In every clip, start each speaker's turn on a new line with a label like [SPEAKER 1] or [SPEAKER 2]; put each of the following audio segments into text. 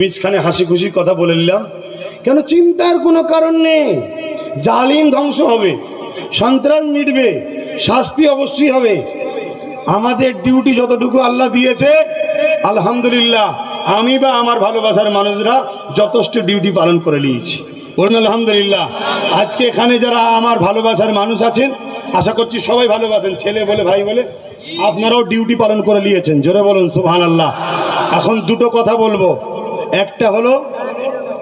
[SPEAKER 1] মিসখানে হাসি খুশি কথা বলে নিলাম। কেন চিন্তার কোনো কারণ নেই? জালিম ধ্বংস হবে, সন্ত্রাস মিটবে, শাস্তি অবশ্যই হবে। আমাদের ডিউটি যতটুকু আল্লাহ দিয়েছে, আলহামদুলিল্লাহ, আমি বা আমার ভালোবাসার মানুষরা যথেষ্ট ডিউটি পালন করে নিয়েছি। বলুন, আলহামদুলিল্লাহ। আজকে এখানে যারা আমার ভালোবাসার মানুষ আছেন, আশা করছি সবাই ভালোবাসেন ছেলে বলে, ভাই বলে, আপনারাও ডিউটি পালন করে নিয়েছেন। জোরে বলুন সুবহান আল্লাহ এখন দুটো কথা বলব। একটা হলো,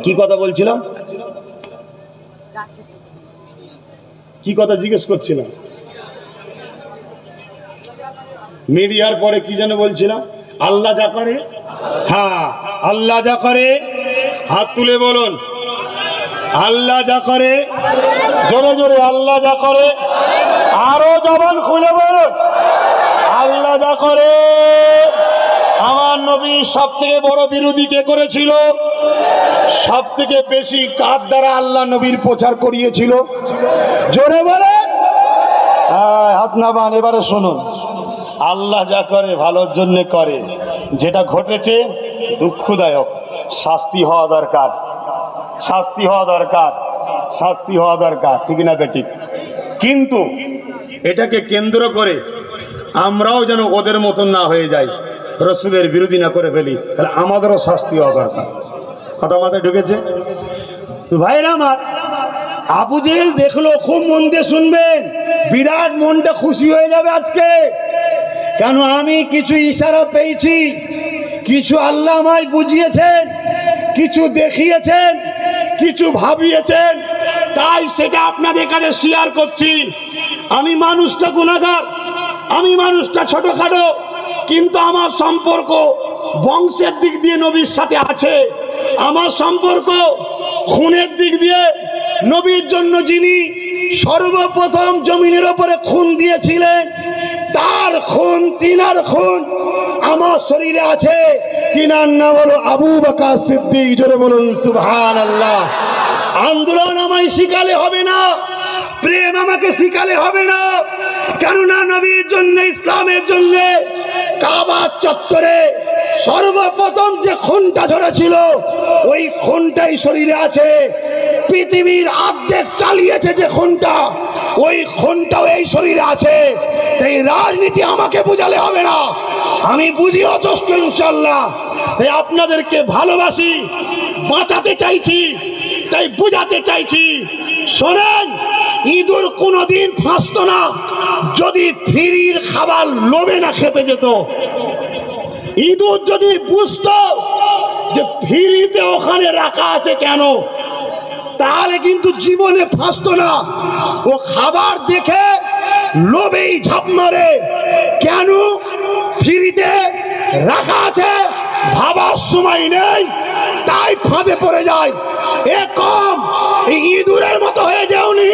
[SPEAKER 1] কি কথা বলছিলাম? কি কথা জিজ্ঞেস করছিলাম? মিডিয়ার পরে কি যেন বলছিলাম? আল্লাহ যা করে হ্যাঁ আল্লাহ যা করে, হাত তুলে বলুন। আল্লাহ যা করে, জোরে জোরে আল্লাহ যা করে, আরও জবান খুলে বলুন। আল্লাহ যা করে। আমার নবী সব থেকে বড় বিরোধী কে করেছিল? সব থেকে বেশি কার দ্বারা আল্লাহ নবীর প্রচার করিয়েছিল? জোরে বলে হাত নাবান এবারে শুনুন। আল্লাহ যা করে ভালোর জন্য করে। যেটা ঘটেছে দুঃখদায়ক। শাস্তি হওয়া দরকার। শাস্তি হওয়া দরকার। শাস্তি হওয়া দরকার। ঠিক না বেঠিক? কিন্তু এটাকে কেন্দ্র করে আমরাও যেন ওদের মতন না হয়ে যাই। রসুলের বিরোধী না করে ফেলি, তাহলে আমাদেরও শাস্তি হওয়া দরকার। কথা মাথায় ঢুকেছে? তো ভাইরা আমার, আবু জেহেল দেখল, খুব মন দিয়ে শুনবেন, বিরাট মনটা খুশি হয়ে যাবে আজকে। কেন আমি কিছু ইশারা পেয়েছি, কিছু আল্লাহ আমায় বুঝিয়েছেন, কিছু দেখিয়েছেন, কিছু ভাবিয়েছেন, তাই সেটা আপনাদের কাছে শেয়ার করছি। আমি মানুষটা গুণাগার, আমি মানুষটা ছোটখাটো কিন্তু আমার সম্পর্ক বংশের দিক দিয়ে নবীর সাথে আছে। আমার সম্পর্ক খুনের দিক দিয়ে নবীর জন্য যিনি সর্বপ্রথম জমিনের ওপরে খুন দিয়েছিলেন, তার খুন, তিনার খুন আমার শরীরে আছে। তিনার নাম হলো আবু বাকা সিদ্দিক, জোরে বলুন সুবহান আল্লাহ আন্দোলন আমায় শিখালে হবে না, প্রেম আমাকে শিখালে হবে না। কেননা নবীর জন্য, ইসলামের জন্য কাবার চত্বরে সর্বপ্রথম যে খুনটা ঝরেছিল ওই খুনটাই শরীরে আছে। পৃথিবীর অর্ধেক চালিয়েছে যে খুনটা, ওই খুনটাও এই শরীরে আছে। এই রাজনীতি আমাকে বুঝালে হবে না। আমি বুঝি অজস্র ইনশাল্লাহ তাই আপনাদেরকে ভালোবাসি, বাঁচাতে চাইছি, তাই বুঝাতে চাইছি। শোনেন ইঁদুর কোনোদিন ফাঁসতো না। যদি ফিরির খাবার লোভে না খেতে যেত ইঁদুর যদি বুঝত যে ফিরিতে ওখানে রাখা আছে কেন, তাহলে কিন্তু জীবনে ফাঁসতো না। ও খাবার দেখে লোভেই ঝাঁপ মারে। কেন? ফিরিতে রাখা আছে ভাবার সময় নেই, তাই ফাঁদে পড়ে যায়। এ কম ইঁদুরের মতো হয়ে যাওনি।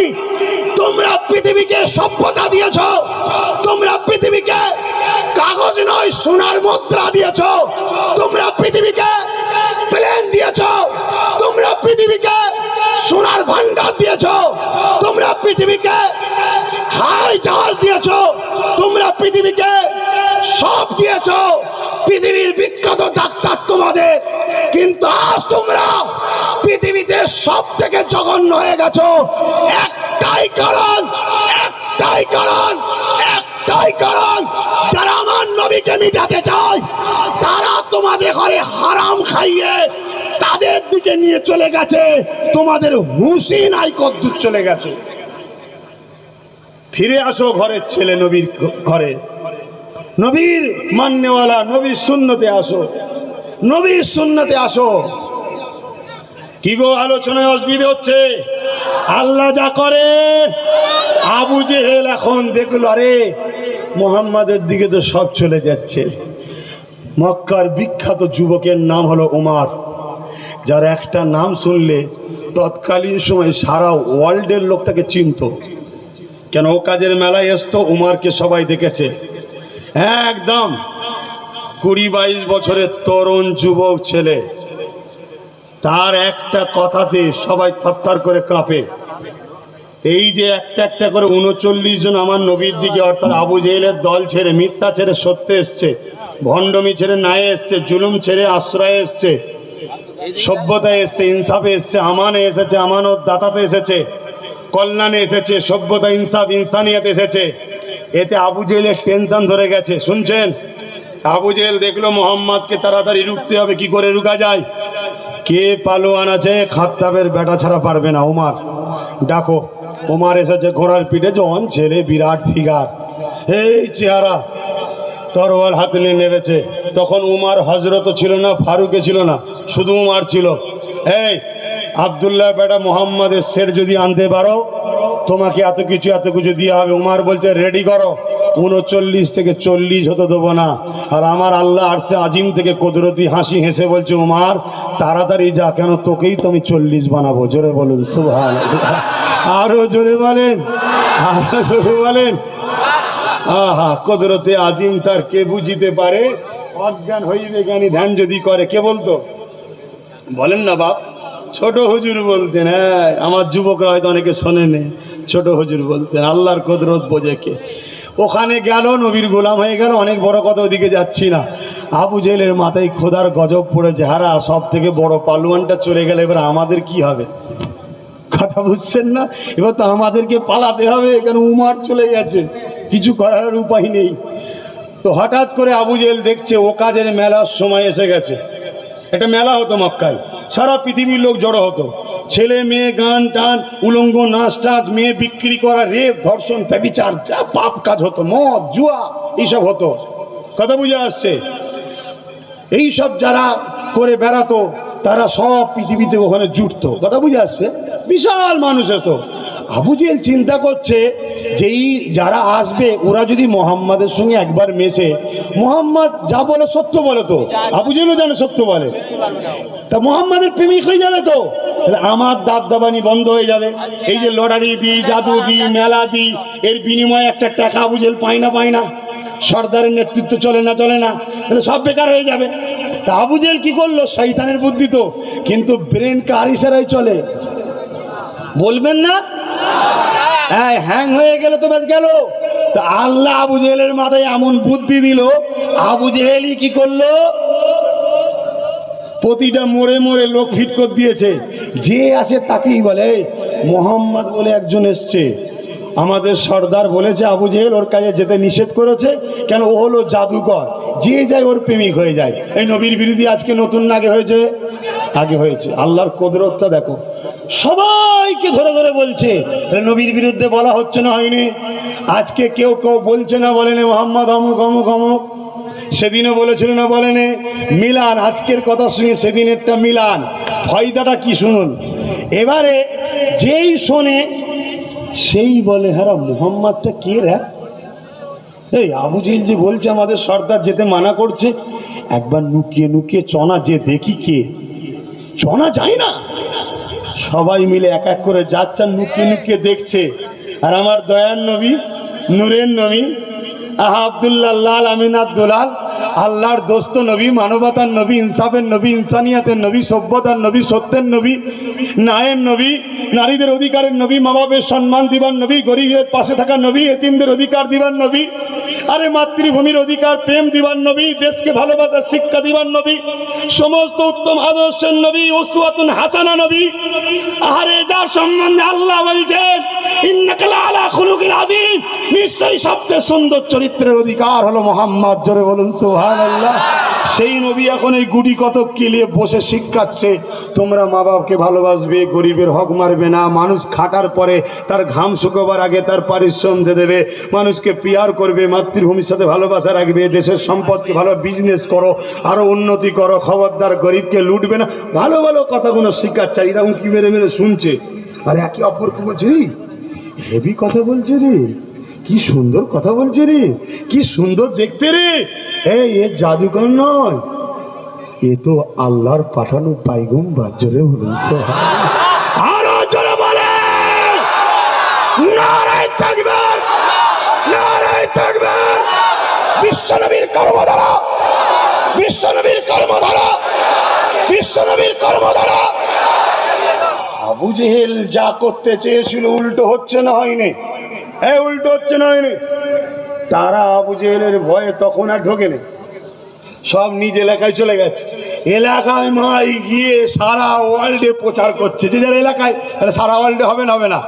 [SPEAKER 1] তোমরা পৃথিবীকে সভ্যতা দিয়েছ, তোমরা পৃথিবীকে কাগজ নয়, সোনার মুদ্রা দিয়েছ। তোমরা পৃথিবীকে প্লেন দিয়েছ, তোমরা পৃথিবীকে সোনার ভান্ডার দিয়েছ। তোমরা পৃথিবীকে হাই জাহাজ দিয়েছ, তোমরা পৃথিবীকে সব দিয়েছ। পৃথিবীর বিখ্যাত ডাক্তার তোমাদের। কিন্তু আজ তোমরা পৃথিবীতে সব থেকে জঘন্য হয়ে গেছো। একটাই কারণ একটাই কারণ একটাই কারণ, যারা আমার নবীকে মিটাতে চায়, তারা তোমাদের ঘরে হারাম খাইয়ে তাদের দিকে নিয়ে চলে গেছে। তোমাদের হুঁশি নাই কদ্দূর চলে গেছে। ফিরে আসো ঘরের ছেলে নবীর ঘরে। নবীর মান্যওয়ালা, নবীর শূন্যতে আসো। নবীর শূন্যতে আসো। কি গো আলোচনায় অসুবিধে হচ্ছে? আল্লাহ যা করে আবু জেহেল এখন দেখল, আরে মোহাম্মদের দিকে তো সব চলে যাচ্ছে। মক্কার বিখ্যাত যুবকের নাম হলো ওমার যার একটা নাম শুনলে তৎকালীন সময় সারা ওয়ার্ল্ডের লোক তাকে চিনত। কেন ও কাজের মেলায় আসতো উমারকে সবাই দেখেছে। একদম। কুড়ি বাইশ বছরের তরুণ যুবক ছেলে। তার একটা কথাতে সবাই থরথর করে কাঁপে। এই যে একটা একটা করে উনচল্লিশ জন আমার নবীর দিকে, অর্থাৎ আবু জেহেলের দল ছেড়ে, মিথ্যা ছেড়ে সত্যে এসছে, ভণ্ডমি ছেড়ে নায়ে এসছে, জুলুম ছেড়ে আশ্রয়ে এসছে, সভ্যতায় এসছে, ইনসাফে এসছে, আমানে এসেছে আমানত দাতাতে এসেছে, কল্যাণে এসেছে, সভ্যতা, ইনসাফ, ইনসানিয়াতে এসেছে। এতে আবু জেলের টেনশন ধরে গেছে, শুনছেন? আবু জেল দেখল মোহাম্মদকে তাড়াতাড়ি রুখতে হবে, কি করে রুকা যায়? কে পালোয়ান আছে? খাত্তাবের বেটা ছাড়া পারবে না, ওমার। ডাকো, ওমার এসেছে ঘোড়ার পিঠে, জন ছেলে, বিরাট ফিগার। এই চেহারা, তরোয়াল হাতে নিয়ে নেমেছে তখন উমার হজরত ছিল না, ফারুকে ছিল না, শুধু উমার ছিল। এই, আবদুল্লাহ বেটা মোহাম্মদের শের যদি আনতে পারো তোমাকে এত কিছু এত কিছু দিয়ে হবে। উমার বলছে রেডি করো। উনচল্লিশ থেকে চল্লিশ হতে দেবো না। আর আমার আল্লাহ আরসে আজিম থেকে কুদরতি হাসি হেসে বলছে, উমার, তাড়াতাড়ি যা, কেন তোকেই তো আমি চল্লিশ বানাবো? জোরে বলুন সুহান আরও জোরে বলেন, আরও জোরে বলেন। আহা, কদরতে আজিম তার কে বুঝিতে পারে? অজ্ঞান হইবে জ্ঞানী ধ্যান যদি করে, কে বলতো? বলেন না বাপ। ছোট হুজুর বলতেন হ্যাঁ আমার যুবকরা হয়তো অনেকে শোনেনি ছোট হুজুর বলতেন, আল্লাহর কদরত বোঝে কে? ওখানে গেল, নবীর গোলাম হয়ে গেল, অনেক বড় কথা ওদিকে যাচ্ছি না। আবু জেলের মাথায় খোদার গজব পড়েছে হারা সব থেকে বড় পালুয়ানটা চলে গেলে, এবার আমাদের কি হবে? কথা বুঝছেন না? এবার তো আমাদেরকে পালাতে হবে, কেন উমার চলে গেছে? কিছু করার উপায় নেই। তো হঠাৎ করে আবু জেল দেখছে, ও কাজের মেলার সময় এসে গেছে। একটা মেলা হতো মক্কায়, সারা পৃথিবীর লোক জড়ো হতো। ছেলে মেয়ে গান টান, উলঙ্গ নাচ টাচ, মেয়ে বিক্রি করা, রেপ, ধর্ষণ, ব্যবিচার, যা পাপ কাজ হতো, মদ, জুয়া, এইসব হতো। কথা বুঝে আসছে? এইসব যারা করে বেড়াতো, তারা সব পৃথিবীতে ওখানে জুটতো। কথা বুঝে আসছে? বিশাল মানুষ হতো। আবু জেল চিন্তা করছে যে এই যারা আসবে, ওরা যদি মোহাম্মদের সঙ্গে একবার মেশে, মোহাম্মদ যা বলে সত্য বলে তো, আবু জেলও জানে সত্য বলে। তা মোহাম্মদের প্রেমিক হয়ে যাবে তো? আমার দাব দাবানি বন্ধ হয়ে যাবে। এই যে লটারি দিই, জাদু দিই, মেলা দিই, এর বিনিময়ে একটা টাকা আবু জেল পাই না পাই না। সর্দারের নেতৃত্ব চলে না চলে না। তাহলে সব বেকার হয়ে যাবে। তা আবু জেল কি করল? শৈতানের বুদ্ধি তো। কিন্তু ব্রেন কার ইশারায় চলে? বলবেন না? হ্যাঁ হ্যাং হয়ে গেলে তো বেশ গেল। তা আল্লাহ আবু জেহেলের মাথায় এমন বুদ্ধি দিল, আবু জেহেলই কি করল? প্রতিটা মোড়ে মোড়ে লোক ফিট করে দিয়েছে। যে আসে তাকেই বলে মোহাম্মদ বলে একজন এসছে। আমাদের সর্দার বলেছে, আবু জেহেল ওর কাছে যেতে নিষেধ করেছে। কেন? ও হলো জাদুকর। যে যায় ওর প্রেমিক হয়ে যায়। এই নবীর বিরোধী আজকে নতুন নাগে হয়েছে। আগে হয়েছে। আল্লাহর কদরতটা দেখো। সবাইকে ধরে ধরে বলছে নবীর বিরুদ্ধে বলা হচ্ছে না হয়নি। আজকে কেউ কেউ বলছে না বলেনি, মোহাম্মদ অমুক অমুক অমুক। সেদিনও বলেছিল না বলেনে। মিলান, আজকের কথা শুনে সেদিনেরটা মিলান। ফয়দাটা কি শুনুন? এবারে যেই শোনে, সেই বলে, হারা মুহাম্madটা কে রে? এই আবু জেল যে বলছে, আমাদের সর্দার যেতে মানা করছে। একবার নুকিয়ে নুকিয়ে চনা যে দেখি কে? চনা যায় না। সবাই মিলে এক এক করে যাচ্ছেন নুকি নুকিয়ে দেখছে। আর আমার দয়ার নবী, নূরের নবী, আহা আবদুল্লাহ, লাল আমিন আব্দুলাল আল্লাহর দোস্ত নবী, মানবতার নবী, ইনসাফের নবী, ইনসানিয়াতের নবী, সভ্যতার নবী, সত্যের নবী নায়ের নবী, নারীদের অধিকারের নবী মা বাবের সম্মান দিবার নবী, গরিবের পাশে থাকা নবী, এতিমদের অধিকার দিবার নবী, আরে মাতৃভূমির অধিকার, প্রেম দিবার নবী, দেশকে ভালোবাসার শিক্ষা দিবার নবী, সমস্ত উত্তম আদর্শের নবী ওসুয়াতুন হাসানা নবী আরে যার সম্বন্ধে আল্লাহ বলছেন নিশ্চয়ই সবচেয়ে সুন্দর চরিত্রের অধিকার হলো মোহাম্মদ, জোরে বলুন সুবহানাল্লাহ। সেই নবী এখন এই গুটি কত কিলিয়ে বসে শিক্ষাচ্ছে। তোমরা মা বাপকে ভালোবাসবে, গরিবের হক মারবে না। মানুষ খাটার পরে তার ঘাম শুকোবার আগে তার পারিশ্রম দিয়ে দেবে। মানুষকে পিয়ার করবে, মাতৃভূমির সাথে ভালোবাসা রাখবে, দেশের সম্পদকে ভালো বিজনেস করো, আরও উন্নতি করো, খবরদার গরিবকে লুটবে না। ভালো ভালো কথাগুলো আর এরকম কি মেরে মেরে শুনছে? আর একে অপরকে বলছে রে হেভি কথা বলছে রে। কি সুন্দর কথা বলছে রে, কি সুন্দর দেখতে রে। এই, এ জাদুকর নয়, এ তো আল্লাহর পাঠানো পাইগুম বা জোরে বলুন, সুবহানাল্লাহ। আরও জোরে বলে নারায় তাকবীর নারায় তাকবীর। বিশ্বনবীর কর্মধারা বিশ্বনবীর কর্মধারা বিশ্বনবীর কর্মধারা আবু জেহেল যা করতে চেয়েছিল, উল্টো হচ্ছে না হয়নি। হ্যাঁ উল্টো হচ্ছে না তারা আবু জেহেলের ভয়ে তখন আর ঢোকেনি। সব নিজ এলাকায় চলে গেছে। এলাকায় মাই গিয়ে সারা ওয়ার্ল্ডে প্রচার করছে। যে যার এলাকায়, তাহলে সারা ওয়ার্ল্ডে হবে না হবে না।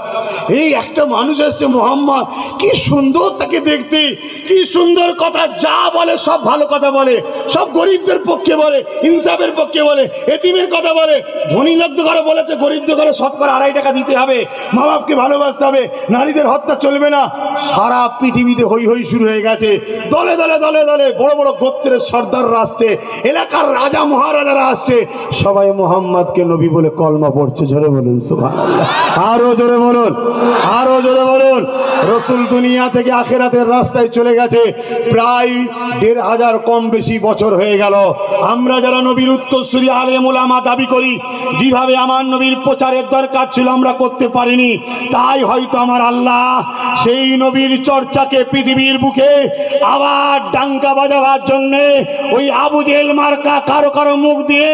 [SPEAKER 1] এই একটা মানুষ এসছে, মোহাম্মদ। কি সুন্দর তাকে দেখতে। কি সুন্দর কথা, যা বলে, সব ভালো কথা বলে। সব গরিবদের পক্ষে বলে, ইনসাফের পক্ষে বলে, এতিমের কথা বলে। ধনী লোকদের ঘরে বলেছে, গরিবদের ঘরে শতকরা আড়াই টাকা দিতে হবে। মা বাপকে ভালোবাসতে হবে। নারীদের হত্যা চলবে না। সারা পৃথিবীতে হই হই শুরু হয়ে গেছে। দলে দলে দলে দলে বড় বড় গোত্রের সর্দার আসছে। এলাকার রাজা মহারাজারা আসছে সবাই মোহাম্মদকে নবী বলে কলমা পড়ছে, জোরে বলুন আরও জোরে বলুন, আরও জোরে বলুন। রসুল দুনিয়া থেকে আখেরাতের রাস্তায় চলে গেছে, প্রায় দেড় হাজার কম বেশি বছর হয়ে গেল। আমরা যারা নবীর উত্তরসূরি আলেমুল আমা দাবি করি, যেভাবে আমার নবীর প্রচারের দরকার ছিল, আমরা করতে পারিনি। তাই হয়তো আমার আল্লাহ সেই নবীর চর্চাকে পৃথিবীর বুকে আবার ডাঙ্কা বাজাবার জন্যে ওই আবু জেল মার্কা কারও কারও মুখ দিয়ে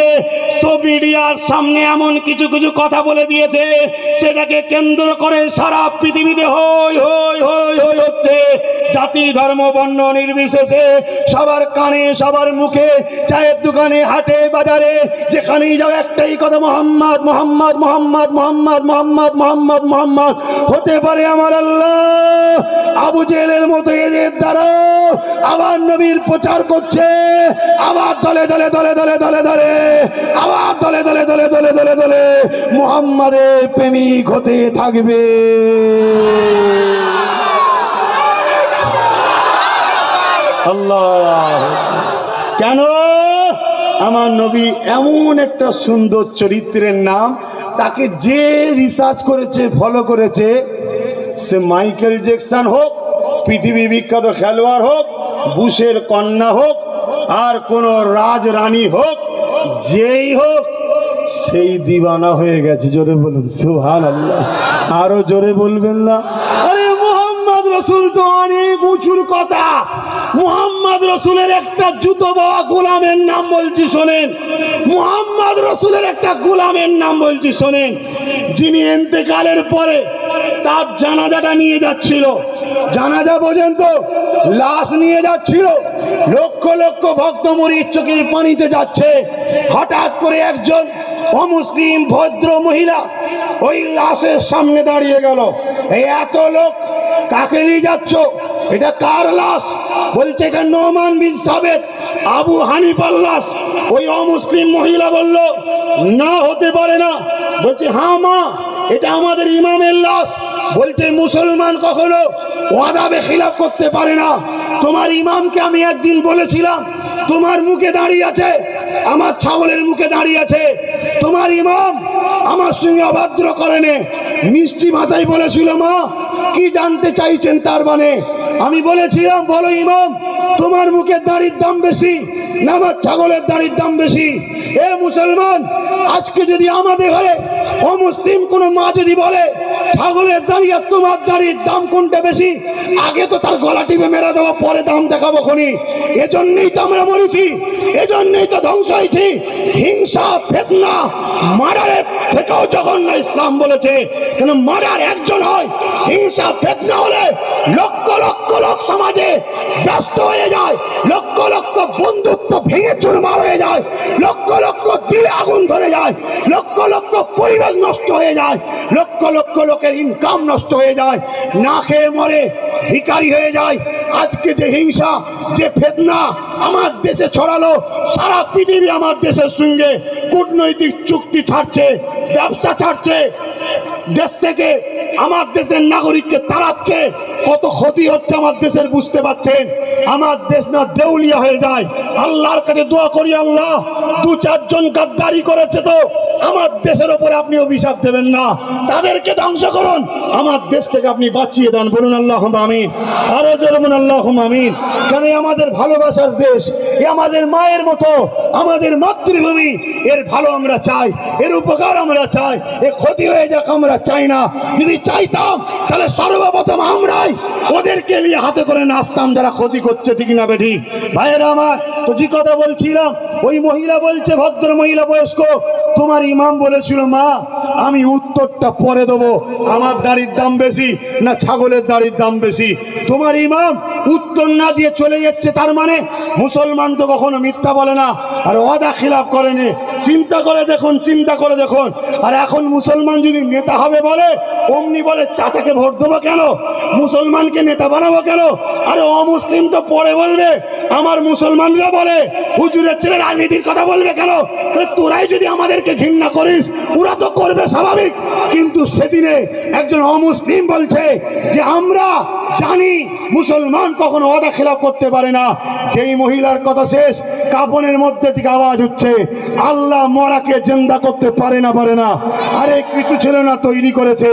[SPEAKER 1] সোভিডিয়ার সামনে এমন কিছু কিছু কথা বলে দিয়েছে, সেটাকে কেন্দ্র করে সারা পৃথিবীতে হই হই হই হই হচ্ছে। জাতি, ধর্ম, বর্ণ নির্বিশেষে সবার কানে, সবার মুখে, চায়ের দোকানে, হাটে, বাজারে, যেখানেই যাও, একটাই কথা, মোহাম্মদ মোহাম্মদ মোহাম্মদ মোহাম্মদ মোহাম্মদ মোহাম্মদ মোহাম্মদ। হতে পারে আমার আল্লাহ, আবু জেলের মতো এদের দ্বারা আবার নবীর প্রচার করছে, আবার দলে দলে দলে দলে দলে দলে, আবার দলে দলে দলে দলে দলে দলে মোহাম্মদের প্রেমিক হতে থাকবে। আল্লাহ। কেন আমার নবী এমন একটা সুন্দর চরিত্রের নাম, তাকে যে রিসার্চ করেছে ফলো করেছে, সে মাইকেল জ্যাকসন হোক পৃথিবী বিখ্যাত খেলোয়াড় হোক, বুশের কন্যা হোক, আর কোন রাজ রানী হোক, যেই হোক, সেই দিবানা হয়ে গেছে, জোরে বলুন সুহান আল্লাহ আরও জোরে বলবেন না? আরে রসুল তো অনেক উঁচুর কথা। মোহাম্মদ রসুলের একটা জুতো বাবা গোলামের নাম বলছি, শোনেন। মোহাম্মদ রসুলের একটা গোলামের নাম বলছি, শোনেন। যিনি এতেকালের পরে তার জানাজাটা নিয়ে যাচ্ছিল। জানাজা বোঝেন তো? লাশ নিয়ে যাচ্ছিল। লক্ষ লক্ষ ভক্ত মরির চোখের পানিতে যাচ্ছে। হঠাৎ করে একজন অমুসলিম ভদ্র মহিলা ওই লাশের সামনে দাঁড়িয়ে গেল। এত লোক কাকে নিয়ে যাচ্ছ? এটা কার লাশ? বলছে, এটা নোমান বিন সাবেদ, আবু হানিফার লাশ। ওই অমুসলিম মহিলা বলল, না হতে পারে না। বলছে হ্যাঁ মা, এটা আমাদের ইমামের লাশ। বলছে, মুসলমান কখনো ওয়াদাবে খিলাফ করতে পারে না। তোমার ইমামকে আমি একদিন বলেছিলাম, তোমার মুখে দাঁড়িয়ে আছে আমার ছাগলের মুখে দাঁড়িয়ে আছে। তোমার ইমাম আমার সঙ্গে অবাদ্র করেনে মিষ্টি ভাষায় বলেছিল, মা, কি জানতে চাইছেন তার মানে? আমি বলেছিলাম, বলো ইমাম, তোমার মুখের দাড়ির দাম বেশি না আমার ছাগলের দাড়ির দাম বেশি? এ মুসলমান, আজকে যদি আমাদের ঘরে অমুসলিম কোনো মা যদি বলে ছাগলের দাড়ি আর তোমার দাঁড়ির দাম কোনটা বেশি? আগে তো তার গলা টিপে মেরে দেওয়া, পরে দাম দেখাবো খনি। এজন্যই তো আমরা মরেছি, এজন্যই তো ধ্বংস হয়েছি। হিংসা, ফেতনা, মারারের থেকেও জঘন্য ইসলাম বলেছে। কেন মারার একজন হয়, হিংসা, ফেতনা হলে লক্ষ লক্ষ লোক সমাজে ব্যস্ত হয়ে যায়। লক্ষ লক্ষ বন্ধুত্ব ভেঙে চুরমার হয়ে যায়। লক্ষ লক্ষ দিলে আগুন ধরে যায়। লক্ষ লক্ষ পরিবেশ নষ্ট হয়ে যায়। লক্ষ লক্ষ লোকের ইনকাম নষ্ট হয়ে যায়। না খেয়ে মরে ভিকারি হয়ে যায়। আজকে যে হিংসা, যে ফেতনা আমার দেশে ছড়ালো, সারা পৃথিবী আমার দেশের সঙ্গে কূটনৈতিক চুক্তি ছাড়ছে, ব্যবসা ছাড়ছে। দেশ থেকে আমার দেশের নাগরিককে তাড়াচ্ছে, কত ক্ষতি হচ্ছে আমার দেশের বুঝতে পারছেন? আমার দেশ না দেউলিয়া হয়ে যায়। আল্লাহর কাছে দোয়া করি আল্লাহ, দু চারজন গাদ্দারি করেছে তো, আমার দেশের ওপরে আপনি অভিশাপ দেবেন না। তাদেরকে ধ্বংস করুন। আমার দেশ থেকে আপনি বাঁচিয়ে দেন। বলুন আল্লাহ আমিন। আরও জরুন আল্লাহ আমিন। কেন আমাদের ভালোবাসার দেশ এ আমাদের মায়ের মতো, আমাদের মাতৃভূমি, এর ভালো আমরা চাই, এর উপকার আমরা চাই এ ক্ষতি হয়ে যাক আমরা চাই না। যদি চাইতাম, তাহলে সর্বপ্রথম আমরাই ওদেরকে নিয়ে হাতে করে নাচতাম, যারা ক্ষতি করছে, ঠিক না বেঠিক ভাইয়েরা আমার আমার, তো যে কথা বলছিলাম, ওই মহিলা বলছে, ভদ্র মহিলা বয়স্ক, তোমার ইমাম বলেছিল, মা, আমি উত্তরটা পরে দেবো। আমার দাড়ির দাম বেশি না ছাগলের দাড়ির দাম বেশি? তোমার ইমাম উত্তর না দিয়ে চলে যাচ্ছে, তার মানে মুসলমান তো কখনো মিথ্যা বলে না। আর ওয়াদা খিলাফ করেনি। চিন্তা করে দেখুন, চিন্তা করে দেখুন। আর এখন মুসলমান যদি নেতা হবে বলে, অমনি বলে, চাচাকে ভোট দেবো কেন? মুসলমানকে নেতা বানাবো কেন? আরে অমুসলিম তো পরে বলবে, আমার মুসলমানরা বলে, হুজুরের ছেলে রাজনীতির কথা বলবে কেন? তোরাই যদি আমাদেরকে ঘৃণা করিস, ওরা তো করবে স্বাভাবিক। কিন্তু সেদিনে একজন অমুসলিম বলছে যে, আমরা জানি মুসলমান কখনো অদা খেলাপ করতে পারে না। যেই মহিলার কথা শেষ কাপনের মধ্যে থেকে আওয়াজ হচ্ছে আল্লাহ মরাকে জেন্দা করতে পারে না পারে না। আরে, কিছু ছিল না তৈরি করেছে।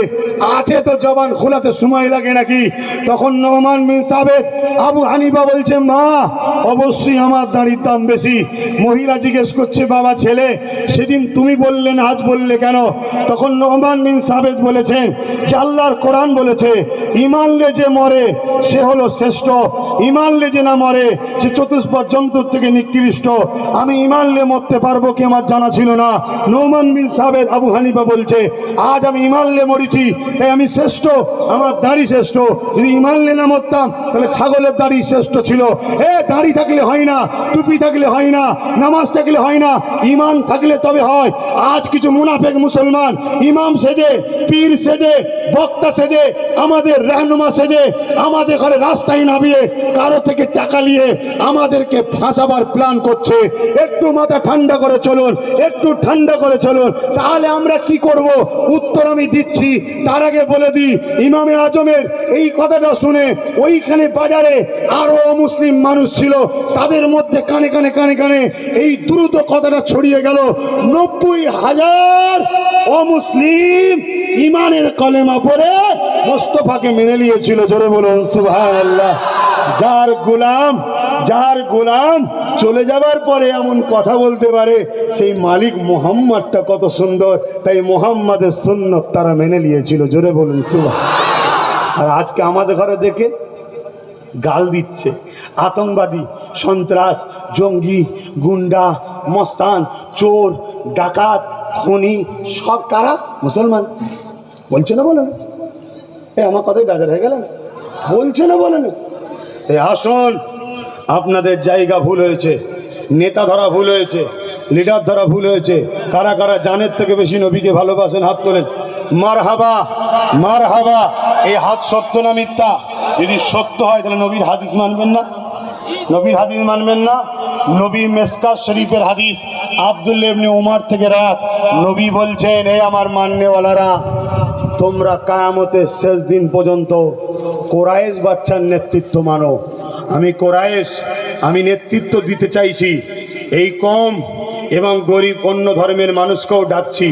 [SPEAKER 1] আছে তো জবান খোলাতে সময় লাগে নাকি? তখন নোমান বিন সাবেদ আবু হানিফা বলছে, মা, অবশ্যই আমার দাড়ির দাম বেশি। মহিলা জিজ্ঞেস করছে, বাবা, ছেলে, সেদিন তুমি বললে না, আজ বললে কেন? তখন নোমান বিন সাবেদ বলেছেন যে, আল্লাহর কোরআন বলেছে ইমানলে যে মরে, সে হলো শ্রেষ্ঠ ইমানলে যে না মরে, সে চতুষ্পদ জন্তুর থেকে নিকৃষ্ট। আমি ইমানলে মরতে পারব কি আমার জানা ছিল না। নোমান বিন সাবেদ আবু হানিফা বলছে, আজ আমি ইমানলে মরিছি, তাই আমি শ্রেষ্ঠ, আমার দাড়ি শ্রেষ্ঠ। যদি ইমানলে না মরতাম, তাহলে ছাগলের দাড়ি শ্রেষ্ঠ ছিল। এ, দাড়ি থাকলে হয় না, টুপি থাকলে হয় না, নামাজ থাকলে হয় না, ইমান থাকলে তবে হয়। আজ কিছু মুনাফেক মুসলমান, ইমাম সেজে, পীর সেজে, বক্তা সেজে, আমাদের রেহনুমা সেজে, আমাদের ঘরে রাস্তায় নামিয়ে কারও থেকে টাকা নিয়ে আমাদেরকে ফাঁসাবার প্ল্যান করছে। একটু মাথা ঠান্ডা করে চলুন, একটু ঠান্ডা করে চলুন। তাহলে আমরা কি করব? উত্তর আমি দিচ্ছি, তার আগে বলে দিই, ইমামে আজমের এই কথাটা শুনে ওইখানে বাজারে আরও মুসলিম মানুষ ছিল, তাদের মধ্যে কানে কানে কানে কানে এই দ্রুত কথাটা ছড়িয়ে গেল, নব্বই হাজার অমুসলিম ইমানের কলেমা পড়ে মোস্তফাকে মেনে নিয়েছিল, জোরে বলুন, সুবহানাল্লাহ। যার গোলাম যার গোলাম চলে যাবার পরে এমন কথা বলতে পারে, সেই মালিক মোহাম্মদটা কত সুন্দর। তাই মোহাম্মদের সুন্নত তারা মেনে নিয়েছিল, জোরে বলুন সুবাহ আর আজকে আমাদের ঘরে দেখে গাল দিচ্ছে। আতঙ্কবাদী, সন্ত্রাস, জঙ্গি, গুন্ডা, মস্তান, চোর, ডাকাত, খনি, সব কারা? মুসলমান। বলছে না বলে না? এ, আমার কথাই বেজার হয়ে গেলেন বলছে না বলে না? এ আসুন, আপনাদের জায়গা ভুল হয়েছে, নেতা ধরা ভুল হয়েছে লিডার ধরা ভুল হয়েছে, কারা কারা জানের থেকে বেশি নবীকে ভালোবাসেন হাত তোলেন। মার হাবা মার হাবা এই হাত সত্য না মিথ্যা? যদি সত্য হয়, তাহলে নবীর হাদিস মানবেন না? নবীর হাদিস মানবেন না? নবী মেসকা শরীফের হাদিস আব্দুল ইবনে উমার থেকে রাত। নবী বলছেন এই আমার মান্যওয়ালারা তোমরা কায়ামতের শেষ দিন পর্যন্ত কোরায়েশ বাচ্চার নেতৃত্ব মানো। আমি কোরায়েশ, আমি নেতৃত্ব দিতে চাইছি। এই কম এবং গরিব অন্য ধর্মের মানুষকেও ডাকছি।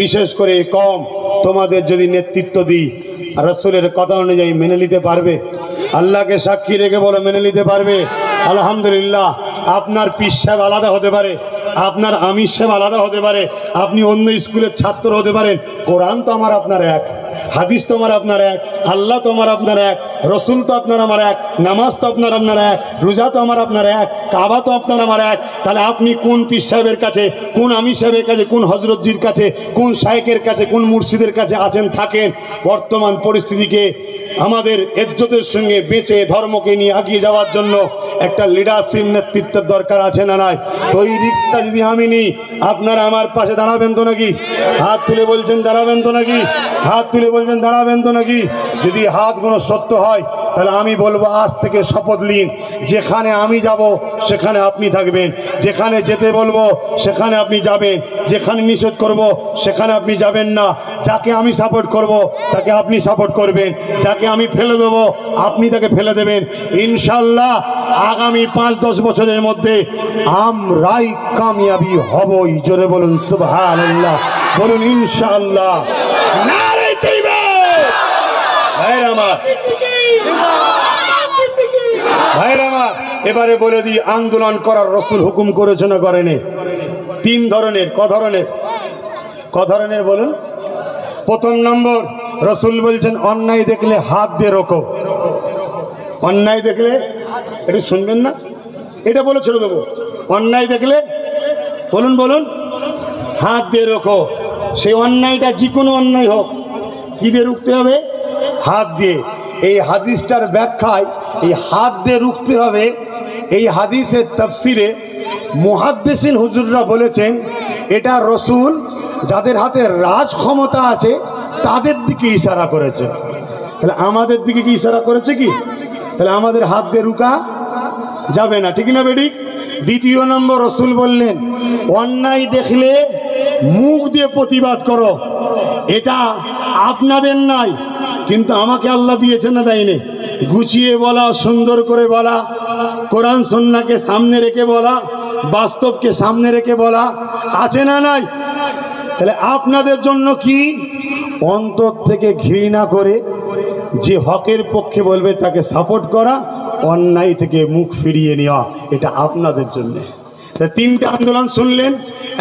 [SPEAKER 1] বিশেষ করে এই কম তোমাদের যদি নেতৃত্ব দিই, রসুলের কথা অনুযায়ী মেনে নিতে পারবে। আল্লাহকে সাক্ষী রেখে বলো, মেনে নিতে পারবে। আলহামদুলিল্লাহ, আপনার পিস আলাদা হতে পারে। আপনার আমির সাহেব আলাদা হতে পারে, আপনি অন্য স্কুলের ছাত্র হতে পারেন। কোরআন তো আমার আপনার এক। হাদিস তো আমার আপনার এক, আল্লাহ তো আমার আপনার এক, রসুল তো আপনার আমার এক, নামাজ তো আপনার আপনার এক, রোজা তো আমার আপনার এক, কাবা তো আপনার আমার এক। তাহলে আপনি কোন পীর সাহেবের কাছে, কোন আমির সাহেবের কাছে, কোন হজরতজির কাছে, কোন শায়েকের কাছে, কোন মুর্শিদের কাছে আছেন, থাকেন? বর্তমান পরিস্থিতিকে আমাদের এজ্জতের সঙ্গে বেঁচে ধর্মকে নিয়ে আগিয়ে যাওয়ার জন্য একটা লিডারশিপ নেতৃত্বের দরকার আছে না নাই? তো এই রিক্সটা যদি আমি নিই, আপনারা আমার পাশে দাঁড়াবেন তো নাকি? হাত তুলে বলছেন দাঁড়াবেন তো নাকি? হাত তুলে বলছেন দাঁড়াবেন তো নাকি? যদি হাতগুলো সত্য হয়, তাহলে আমি বলব, আজ থেকে শপথ নিন। যেখানে আমি যাব, সেখানে আপনি থাকবেন। যেখানে যেতে বলব, সেখানে আপনি যাবেন। যেখানে নিষেধ করব, সেখানে আপনি যাবেন না। যাকে আমি সাপোর্ট করব, তাকে আপনি সাপোর্ট করবেন। যাকে আমি ফেলে দেবো, আপনি তাকে ফেলে দেবেন। ইনশাল্লাহ, আগামী পাঁচ, দশ বছরের মধ্যে আমরাই কামিয়াবি হবই। জোরে বলুন, সুবহানাল্লাহ। বলুন তাইয়্যিব! ভাইয়ের আমার ভাইয়ের আমার এবারে বলে দিই, আন্দোলন করার রসুল হুকুম করেছে না করেনি? তিন ধরনের, ক ধরনের? ক ধরনের বলুন। প্রথম নম্বর, রসুল বলছেন, অন্যায় দেখলে হাত দিয়ে রোকো। অন্যায় দেখলে একটু শুনবেন না? এটা বলে ছেড়ে দেবো। অন্যায় দেখলে, বলুন বলুন, হাত দিয়ে রোখো সেই অন্যায়টা যে কোনো অন্যায় হোক, কি দিয়ে রুখতে হবে? হাত দিয়ে। এই হাদিসটার ব্যাখ্যায় এই হাত দিয়ে রুখতে হবে। এই হাদিসের তফসিরে মুহাদ্দেসিন হুজুররা বলেছেন, এটা রসুল যাদের হাতে রাজ ক্ষমতা আছে, তাদের দিকে ইশারা করেছে। তাহলে আমাদের দিকে কি ইশারা করেছে কি? তাহলে আমাদের হাত দিয়ে রুকা যাবে না। ঠিক না বেডিক দ্বিতীয় নম্বর রসুল বললেন, অন্যায় দেখলে মুখ দিয়ে প্রতিবাদ করো। এটা আপনাদের নাই কিন্তু আমাকে আল্লাহ দিয়েছেন না দেয়নি গুছিয়ে বলা, সুন্দর করে বলা, কোরআন সন্নাকে সামনে রেখে বলা, বাস্তবকে সামনে রেখে বলা, আছে না নাই? তাহলে আপনাদের জন্য কি? অন্তর থেকে ঘৃণা করে যে হকের পক্ষে বলবে তাকে সাপোর্ট করা, অন্যায় থেকে মুখ ফিরিয়ে নেওয়া, এটা আপনাদের জন্য। তিনটা আন্দোলন শুনলেন,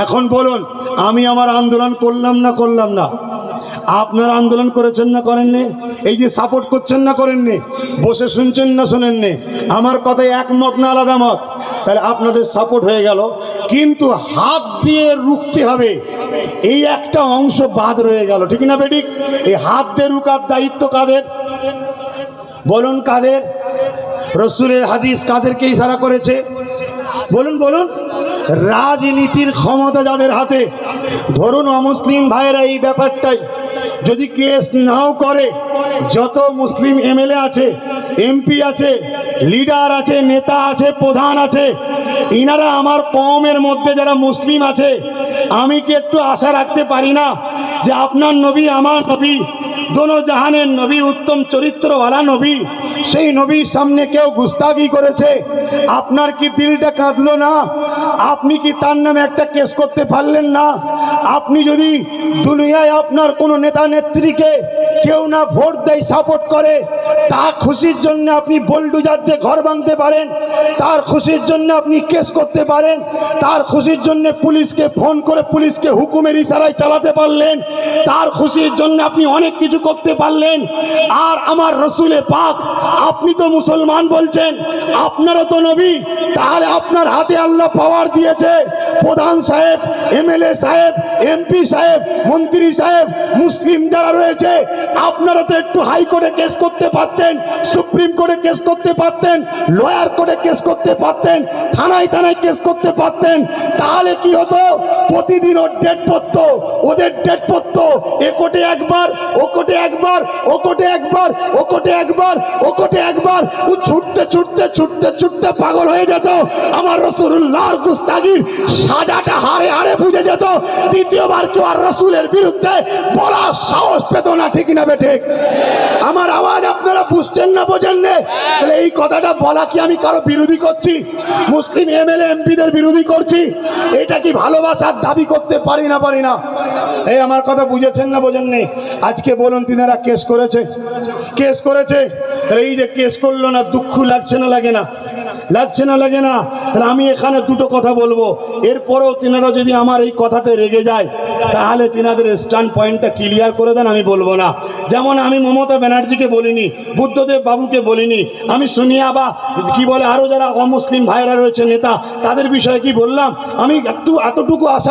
[SPEAKER 1] এখন বলুন, আমি আমার আন্দোলন করলাম না করলাম না? আপনারা আন্দোলন করেছেন না করেননি? এই যে সাপোর্ট করছেন না করেননি? বসে শুনছেন না শোনেননি? আমার কথায় একমত না আলাদা মত? তাহলে আপনাদের সাপোর্ট হয়ে গেল। কিন্তু হাত দিয়ে রুখতে হবে। এই একটা অংশ বাদ রয়ে গেল। ঠিক না বেডিক এই হাত দিয়ে রুকার দায়িত্ব কাদের? বলুন কাদের? রসুলের হাদিস কাদেরকে ইশারা করেছে? বলুন বলুন। রাজনীতির ক্ষমতা যাদের হাতে, ধরুন অমুসলিম ভাইয়েরা এই ব্যাপারটাই। যদি কেস নাও করে, যত মুসলিম এমএলএ আছে, এমপি আছে, লিডার আছে, নেতা আছে, প্রধান আছে, ইনারা আমার কমের মধ্যে যারা মুসলিম আছে, আমি কি একটু আশা রাখতে পারি না যে আপনার নবী, আমার নবী দোনো জাহানের নবী, উত্তম চরিত্রওয়ালা নবী, সেই নবীর সামনে কেউ গুস্তাগি করেছে? আপনার কি দিলটা কাঁদলো না? আপনি কি তার নামে একটা কেস করতে পারলেন না? আপনি যদি দুনিয়ায় আপনার কোনো নেতা নেত্রীকে কেউ না ভোট দেয় সাপোর্ট করে। তা খুশির জন্য আপনি বোল্ডুজার ঘর ভাঙতে পারেন, তার খুশির জন্য আপনি কেস করতে পারেন, তার খুশির জন্য পুলিশকে ফোন করে পুলিশকে হুকুমের ইশারায় চালাতে পারলেন, তার খুশির জন্য আপনি অনেক কিছু করতে পারলেন। আর আমার রসুলে পাক, আপনি তো মুসলমান বলছেন, আপনারও তো নবী, তাহলে আপনার হাতে আল্লাহ পাওয়ার দিয়েছে। প্রধান সাহেব, এমএলএ সাহেব, এমপি সাহেব, মন্ত্রী সাহেব মুসলিম যারা রয়েছে আপনারা তো একটু হাইকোর্টে কেস করতে পারতেন। সুপ্রিম কোর্টে কেস করতে পারতেন লয়ার কোর্টে কেস করতে পারতেন, থানায় থানায় কেস করতে পারতেন, তাহলে কি হতো? প্রতিদিন ওর ডেট পড়তো, ওদের ডেট পড়তো, এ কোর্টে একবার, ও কোর্টে একবার, ও কোর্টে একবার, ও কোর্টে একবার, ও কোর্টে একবার, ও ছুটতে ছুটতে ছুটতে ছুটতে পাগল হয়ে যেত, আমার রসুল্লাহর গুস্তাগির সাজাটা হারে হারে বুঝে যেত, দ্বিতীয়বার কেউ আর রসুলের বিরুদ্ধে বলার সাহস পেত না, ঠিক না বেঠে আমার আওয়াজ আপনারা বুঝছেন না বোঝেন? না তাহলে এই কথাটা বলা কি আমি কারও বিরোধী করছি? মুসলিম এমএলএ, এমপিদের বিরোধী করছি? এটা কি ভালোবাসার দাবি করতে পারি না পারি না? এই আমার কথা বুঝেছেন না বোঝেন আজকে বলুন তিনারা কেস করেছে। কেস করেছে? এই যে কেস করল না, দুঃখ লাগছে না, লাগে না। লাগছে না, লাগে না? তাহলে আমি এখানে দুটো কথা বলব। এরপরেও তিনারা যদি আমার এই কথাতে রেগে যায়, তাহলে তিনাদের স্ট্যান্ড পয়েন্টটা ক্লিয়ার করে দেন, আমি বলব না। যেমন আমি মমতা ব্যানার্জিকে বলিনি, বুদ্ধদেব বাবুকে বলিনি, আমি সোনিয়া বা কি বলে আরও যারা অমুসলিম ভাইরা রয়েছে নেতা, তাদের বিষয়ে কি বললাম? আমি একটু, এতটুকু আশা